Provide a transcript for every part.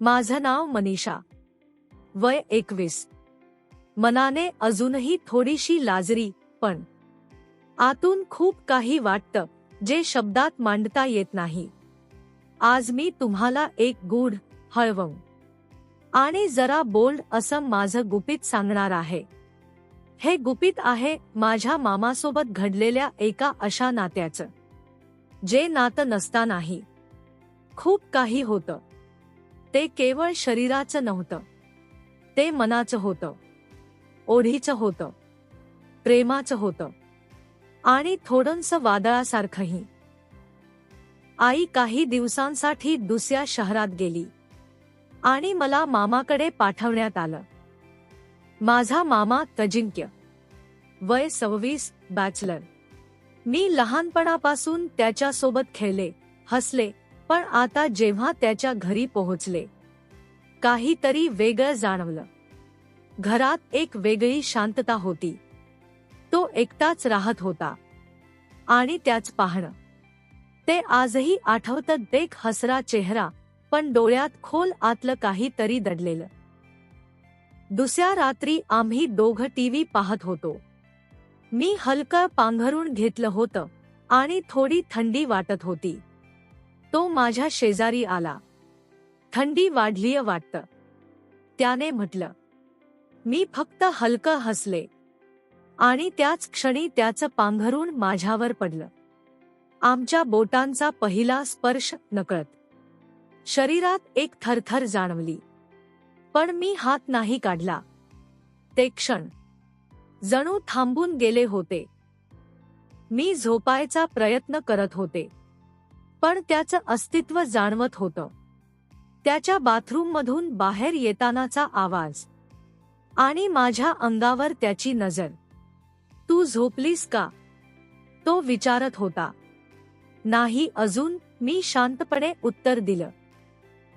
माझं नाव मनीषा. वय एकवीस. मनाने अजूनही थोडीशी लाजरी पण आतून खूप काही वाटतं जे शब्दात मांडता येत नाही. आज मी तुम्हाला एक गूढ हळवं. आणि जरा बोल्ड असं माझं गुपित सांगणार आहे. हे गुपित आहे माझ्या मामासोबत घडलेल्या एका अशा नात्याचं. जे नातं नसतानाही खूप काही होतं. ते केवळ शरीराचं नव्हतं. ते मनाचं होतं. ओढीचं होतं. प्रेमाचं होतं. आणि थोडंसं वादळासारखंही. आई काही दिवसांसाठी दुसऱ्या शहरात गेली. आणि मला मामाकडे पाठवण्यात आलं. माझा मामा तजिंक्य. वय सव्वीस बॅचलर. मी लहानपणापासून त्याच्यासोबत खेळले हसले पण आता जेव्हा त्याच्या घरी पोहोचले काहीतरी वेगळं जाणवलं. घरात एक वेगळी शांतता होती. तो एकटाच राहत होता. आणि त्याच पाहणं. ते आजही आठवतं देख हसरा चेहरा पण डोळ्यात खोल आतलं काहीतरी दडलेलं. दुसऱ्या रात्री आम्ही दोघं टीव्ही पाहत होतो. मी हलकं पांघरून घेतलं होतं आणि थोडी थंडी वाटत होती. तो माझ्या शेजारी आला. थंडी वाढलीय वाटतं. त्याने म्हटलं मी फक्त हलकं हसले. आणि त्याच क्षणी त्याचं पांघरून माझ्यावर पडलं. आमच्या बोटांचा पहिला स्पर्श नकळत. शरीरात एक थरथर जाणवली. पण मी हात नाही काढला. ते क्षण. जणू थांबून गेले होते. मी झोपायचा प्रयत्न करत होते. पण त्याचं अस्तित्व जाणवत होतं. त्याच्या बाथरूममधून बाहेर येतानाचा आवाज. आणि माझ्या अंगावर त्याची नजर. तू झोपलीस का? तो विचारत होता. नाही अजून मी शांतपणे उत्तर दिलं.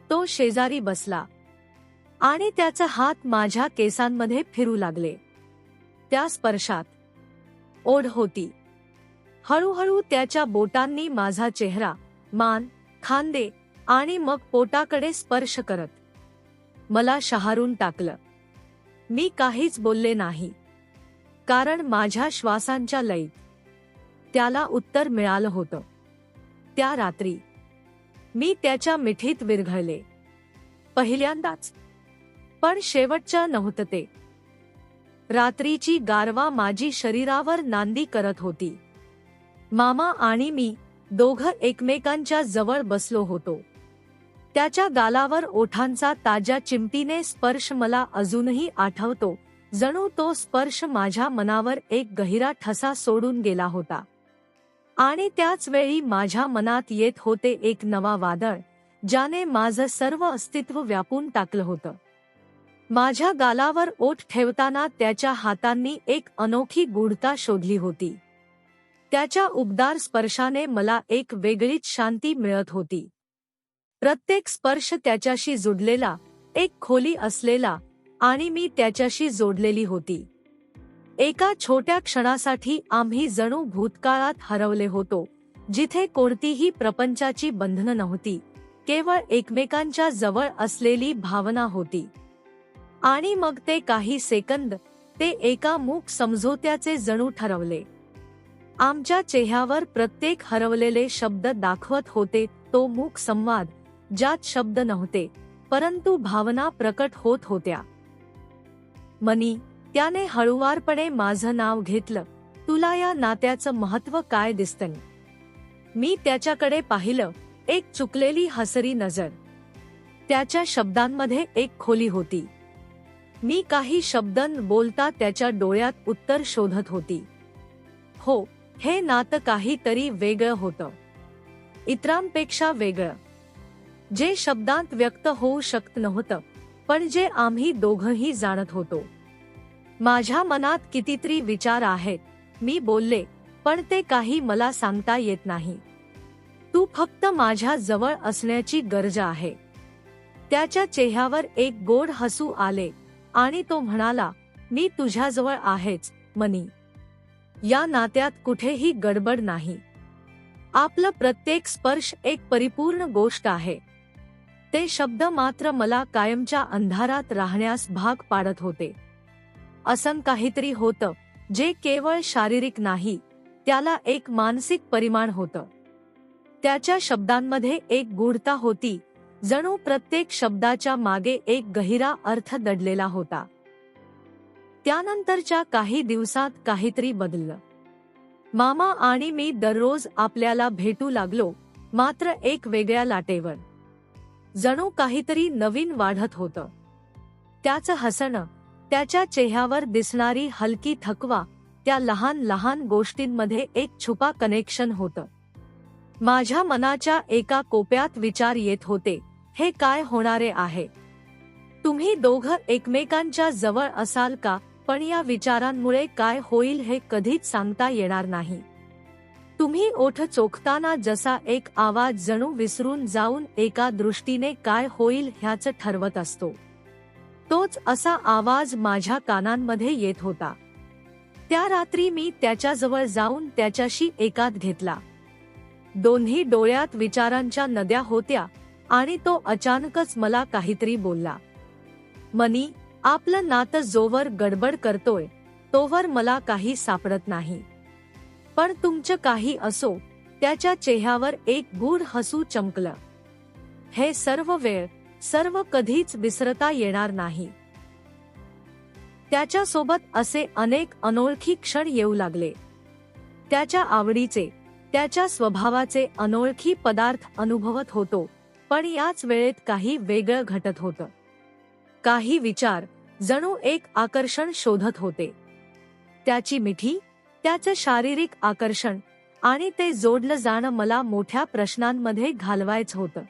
तो शेजारी बसला. आणि त्याचा हात माझ्या केसांमध्ये फिरू लागले. त्या स्पर्शात. ओढ होती. हळूहळू त्याच्या बोटांनी माझा चेहरा मान खांदे आणि मग पोटाकडे स्पर्श करत. मला शहारून टाकलं. मी काहीच बोलले नाही. कारण माझ्या श्वासांच्या लईत त्याला उत्तर मिळालं होतं. त्या रात्री मी त्याच्या मिठीत विरघळले. पहिल्यांदाच. पण शेवटच्या नव्हतं ते. रात्रीची गारवा माझी शरीरावर नांदी करत होती. मामा आणि मी दोघं एकमेकांच्या जवळ बसलो होतो. त्याच्या गालावर ओठांचा ताज्या चिमटीने स्पर्श मला अजूनही आठवतो. जणू तो स्पर्श माझ्या मनावर एक गहिरा ठसा सोडून गेला होता. आणि त्याच वेळी माझ्या मनात येत होते एक नवा वादळ ज्याने माझं सर्व अस्तित्व व्यापून टाकलं होतं. माझ्या गालावर ओठ ठेवताना त्याच्या हातांनी एक अनोखी गूढता शोधली होती. त्याच्या उबदार स्पर्शाने मला एक वेगळीच शांती मिळत होती. प्रत्येक स्पर्श त्याच्याशी जुडलेला एक खोली असलेला आणि मी त्याच्याशी जोडलेली होती. एका छोट्या क्षणासाठी आम्ही जणू भूतकाळात हरवले होतो जिथे कोणतीही प्रपंचाची बंधनं नव्हती केवळ एकमेकांच्या जवळ असलेली भावना होती. आणि मग ते काही सेकंद ते एका मूक समझोत्याचे जणू ठरवले. आमच्या चेहऱ्यावर प्रत्येक हरवलेले शब्द दाखवत होते तो मूक संवाद ज्यात शब्द नव्हते परंतु भावना प्रकट होत होत्या. मनी त्याने हळुवारपणे माझं नाव घेतलं. तुला या नात्याचं महत्त्व काय दिसतं मी त्याच्याकडे पाहिलं एक चुकलेली हसरी नजर. त्याच्या शब्दांमध्ये एक खोली होती. मी काही शब्द बोलता त्याच्या डोळ्यात उत्तर शोधत होती. हो हे नातं काहीतरी वेगळं होतं. इतरांपेक्षा वेगळं. जे शब्दांत व्यक्त होऊ शकत नव्हतं पण जे आम्ही दोघंही जाणत होतो. माझ्या मनात कितीतरी विचार आहेत मी बोलले पण ते काही मला सांगता येत नाही. तू फक्त माझ्या जवळ असण्याची गरज आहे. त्याच्या चेहऱ्यावर एक गोड हसू आले आणि तो म्हणाला मी तुझ्याजवळ आहेच मनी. या नात्यात कुठेही गडबड नाही. आपलं प्रत्येक स्पर्श एक परिपूर्ण गोष्ट आहे. ते शब्द मात्र मला कायमच्या अंधारात राहण्यास भाग पाडत होते. असं काहीतरी होतं जे केवळ शारीरिक नाही त्याला एक मानसिक परिमाण होतं. त्याच्या शब्दांमध्ये एक गूढता होती जणू प्रत्येक शब्दाच्या मागे एक गहिरा अर्थ दडलेला होता. त्यानंतरच्या काही दिवसात काहीतरी बदललं. मामा आणि मी दररोज आपल्याला भेटू लागलो मात्र एक वेगळ्या लाटेवर. जणू काहीतरी नवीन वाढत होतं. त्याचं हसणं त्याच्या चेहऱ्यावर दिसणारी हलकी थकवा त्या लहान लहान गोष्टींमध्ये एक छुपा कनेक्शन होतं. माझ्या मनाच्या एका कोप्यात विचार येत होते हे काय होणारे आहे? तुम्ही दोघं एकमेकांच्या जवळ असाल का? पण या विचारांमुळे काय होईल हे कधीच सांगता येणार नाही. तुम्ही ओठ चोखताना जसा एक आवाज जणू विसरून जाऊन एका दृष्टीने काय होईल ह्याच ठरवत असतो. तोच असा आवाज माझ्या कानांमध्ये येत होता. त्या रात्री मी त्याच्याजवळ जाऊन त्याच्याशी एकात घेतला. दोन्ही डोळ्यात विचारांच्या नद्या होत्या आणि तो अचानकच मला काहीतरी बोलला. मनी आपलं नातं जोवर गडबड करतोय तोवर मला काही सापडत नाही. पण तुमचं काही असो त्याच्या चेहऱ्यावर एक गूढ हसू चमकलं. हे सर्व वेळ सर्व कधीच विसरता येणार नाही. त्याच्यासोबत असे अनेक अनोळखी क्षण येऊ लागले. त्याच्या आवडीचे त्याच्या स्वभावाचे अनोळखी पदार्थ अनुभवत होतो पण याच वेळेत काही वेगळं घटत होतं. काही विचार जणू एक आकर्षण शोधत होते. त्याची मिठी त्याचं शारीरिक आकर्षण आणि ते जोडलं जाणं मला मोठ्या प्रश्नांमध्ये घालवायचं होतं.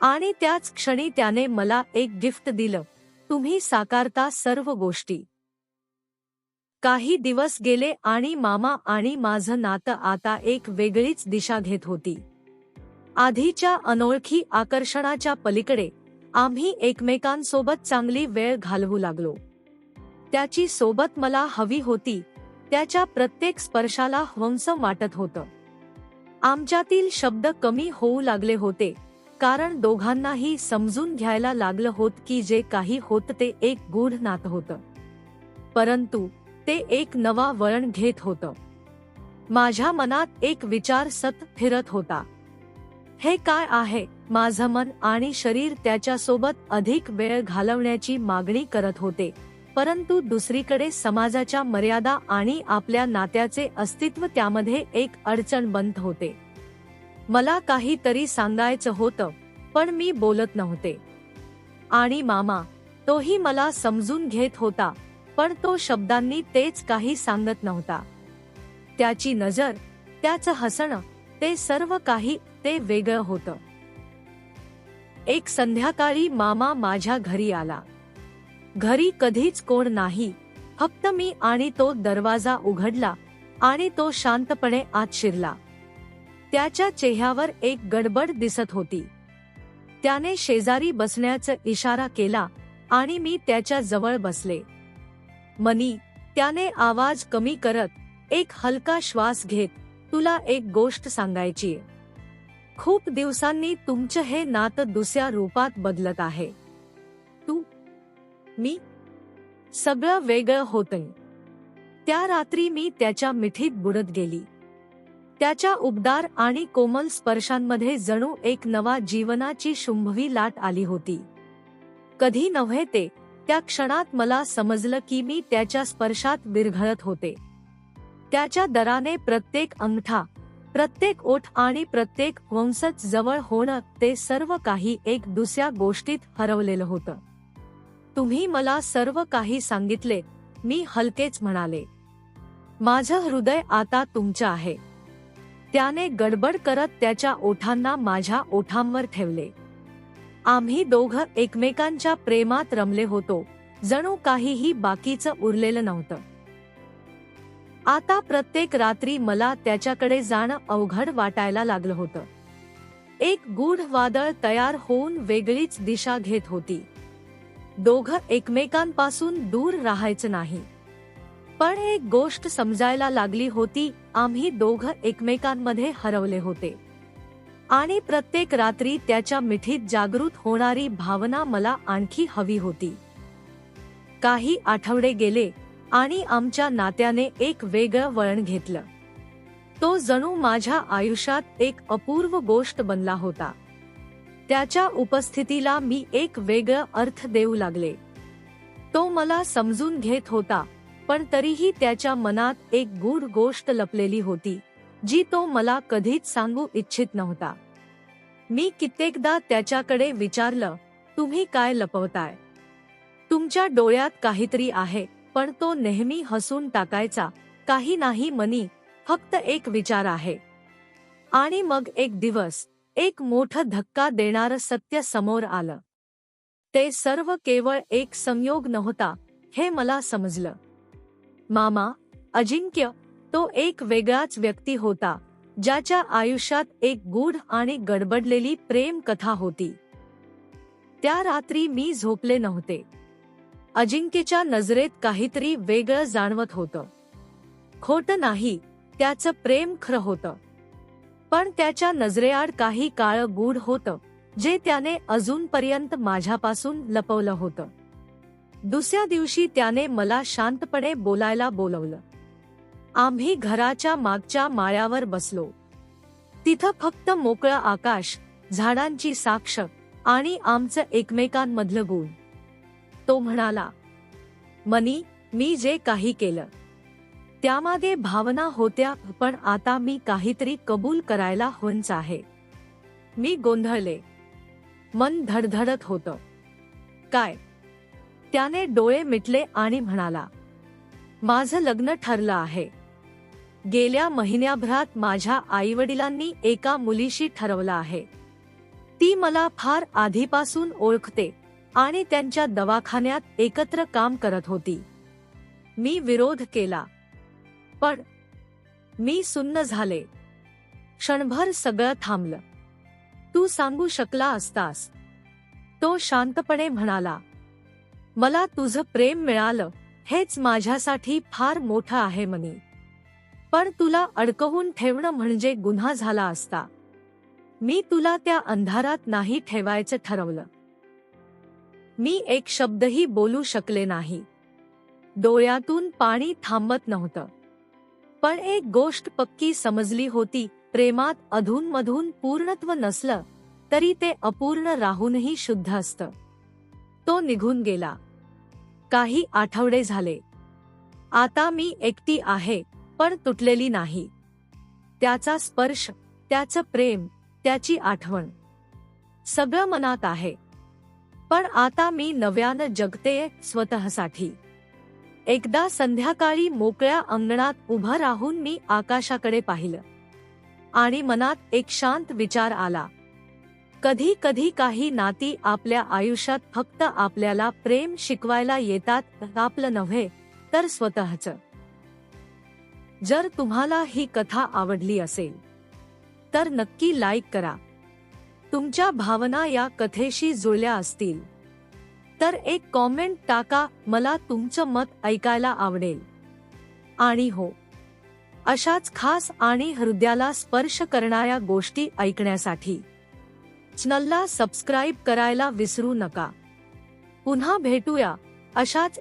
आणि त्याच क्षणी त्याने मला एक गिफ्ट दिलं तुम्ही साकारता सर्व गोष्टी. काही दिवस गेले आणि मामा आणि माझं नातं आता एक वेगळीच दिशा घेत होती. आधीच्या अनोळखी आकर्षणाच्या पलीकडे आम्ही एकमेकांसोबत चांगली वेळ घालवू लागलो. त्याची सोबत मला हवी होती त्याच्या प्रत्येक स्पर्शाला हंस वाटत होतं. आमच्यातील शब्द कमी होऊ लागले होते कारण दोघांनाही समजून घ्यायला लागलं होत की जे काही होत ते एक गूढ नात होतं. परंतु ते एक नवा वळण घेत होतं. माझ्या मनात एक विचार सत फिरत होता. हे काय आहे? माझं मन आणि शरीर त्याच्यासोबत अधिक वेळ घालवण्याची मागणी करत होते. परंतु दुसरीकडे समाजाच्या मर्यादा आणि आपल्या नात्याचे अस्तित्व त्यामध्ये एक अडचण बनत होते. मला काहीतरी सांगायचं होतं पण मी बोलत नव्हते. आणि मामा तोही मला समजून घेत होता पण तो शब्दांनी तेच काही सांगत नव्हता. त्याची नजर त्याचं हसणं ते सर्व काही ते वेगळं होतं. एक संध्याकाळी मामा माझ्या घरी आला. घरी कधीच कोण नाही फक्त मी आणि तो दरवाजा उघडला आणि तो शांतपणे आत शिरला. त्याच्या चेहऱ्यावर एक गडबड दिसत होती. त्याने शेजारी बसण्याचा इशारा केला आणि मी त्याच्याजवळ बसले. मनी त्याने आवाज कमी करत एक हलका श्वास घेत तुला एक गोष्ट सांगायची खूप दिवसांनी तुमचं हे नातं दुसऱ्या रूपात बदलत आहे. तू मी सगळं वेगळं होतं त्या रात्री मी त्याच्या मिठीत बुडत गेली. त्याच्या उबदार आणि कोमल स्पर्शांमध्ये जणू एक नवा जीवनाची शुंभवी लाट आली होती. कधी नव्हे ते त्या क्षणात मला समजलं की मी त्याच्या स्पर्शात विरघळत होते. त्याच्या दराने प्रत्येक अंगठा प्रत्येक ओठ आणि प्रत्येक वंशच जवळ होणं ते सर्व काही एक दुसऱ्या गोष्टीत हरवलेलं होतं. तुम्ही मला सर्व काही सांगितले मी हलकेच म्हणाले. माझं हृदय आता तुमचं आहे. त्याने गडबड करत त्याच्या ओठांना माझ्या ओठांवर ठेवले. आम्ही दोघं एकमेकांच्या प्रेमात रमले होतो जणू काहीही बाकीचं उरलेलं नव्हतं. आता प्रत्येक रात्री मला त्याच्याकडे जाणं अवघड वाटायला लागलं होतं. एक गूढ वादळ तयार होऊन वेगळीच दिशा घेत होती. दोघं एकमेकांपासून दूर राहायचं नाही. पण एक गोष्ट समजायला लागली होती आम्ही दोघं एकमेकांमध्ये हरवले होते. आणि प्रत्येक रात्री त्याच्या मिठीत जागृत होणारी भावना मला आणखी हवी होती. काही आठवडे गेले आणि आमच्या नात्याने एक वेगळं वळण घेतलं. तो जणू माझ्या आयुष्यात एक अपूर्व गोष्ट बनला होता. त्याच्या उपस्थितीला मी एक वेगळं अर्थ देऊ लागले. तो मला समजून घेत होता पण तरीही त्याच्या मनात एक गूढ गोष्ट लपलेली होती जी तो मला कधीच सांगू इच्छित नव्हता. मी कित्येकदा त्याच्याकडे विचारलं तुम्ही काय लपवताय? तुमच्या डोळ्यात काहीतरी आहे. पण तो नेहमी हसून टाकायचा. काही नाही मनी फक्त एक विचार आहे. आणि मग एक दिवस एक मोठं धक्का देणारं सत्य समोर आलं. ते सर्व केवळ एक संयोग नव्हता हे मला समजलं. मामा अजिंक्य तो एक वेगळाच व्यक्ती होता ज्याच्या आयुष्यात एक गूढ आणि गडबडलेली प्रेम कथा होती. त्या रात्री मी झोपले नव्हते. अजिंक्यच्या नजरेत काहीतरी वेगळं जाणवत होतं. खोट नाही त्याचं प्रेम खरं होतं. पण त्याच्या नजरेआड काही काळ गूढ होतं जे त्याने अजूनपर्यंत माझ्यापासून लपवलं होतं. दुसऱ्या दिवशी त्याने मला शांतपणे बोलायला बोलवलं. आम्ही घराच्या मागच्या माळ्यावर बसलो. तिथं फक्त मोकळं आकाश झाडांची साक्ष आणि आमचं एकमेकांमधलं गुण. तो म्हणाला मनी मी जे काही केलं त्यामागे भावना होत्या पण आता मी काहीतरी कबूल करायला हवंच आहे. मी गोंधळले. मन धडधडत होतं. काय? त्याने डोळे मिटले आणि म्हणाला माझं लग्न ठरलं आहे. गेल्या महिन्याभरात माझ्या आईवडिलांनी एका मुलीशी ठरवलं आहे. ती मला फार आधीपासून ओळखते. आणि त्यांच्या दवाखान्यात एकत्र काम करत होती. मी विरोध केला. पण मी सुन्न झाले. क्षणभर सगळं थांबलं. तू सांगू शकला असतास. तो शांतपणे म्हणाला. मला तुझं प्रेम मिळालं हेच माझ्यासाठी फार मोठं आहे मनी. पण तुला अडकवून ठेवणं म्हणजे गुन्हा झाला असता. मी तुला त्या अंधारात नाही ठेवायचं ठरवलं. मी एक शब्दही बोलू शकले नाही. डोळ्यातून पाणी थांबत नव्हतं. पण एक गोष्ट पक्की समजली होती प्रेमात अधूनमधून पूर्णत्व नसलं तरी ते अपूर्ण राहूनही शुद्ध असतं. तो निघून गेला. काही आठवडे झाले. आता मी एकटी आहे पण तुटलेली नाही. त्याचा स्पर्श त्याचं प्रेम त्याची आठवण. सगळं मनात आहे. पण आता मी नव्यानं जगते स्वतःसाठी. एकदा संध्याकाळी मोकळ्या अंगणात उभं राहून मी आकाशाकडे पाहिलं. आणि मनात एक शांत विचार आला. कधी कधी काही नाती आपल्या आयुष्यात फक्त आपल्याला प्रेम शिकवायला येतात आपलं नव्हे तर स्वतःच. जर तुम्हाला ही कथा आवडली असेल तर नक्की लाईक करा. तुमच्या भावना या कथेशी जुळल्या असतील. तर एक कॉमेंट टाका मला तुमचं मत ऐकायला आवडेल. आणि हो. अशाच खास आणि हृदयाला स्पर्श करणाऱ्या गोष्टी ऐकण्यासाठी. चॅनलला सबस्क्राईब करायला विसरू नका. पुन्हा भेटूया अशाच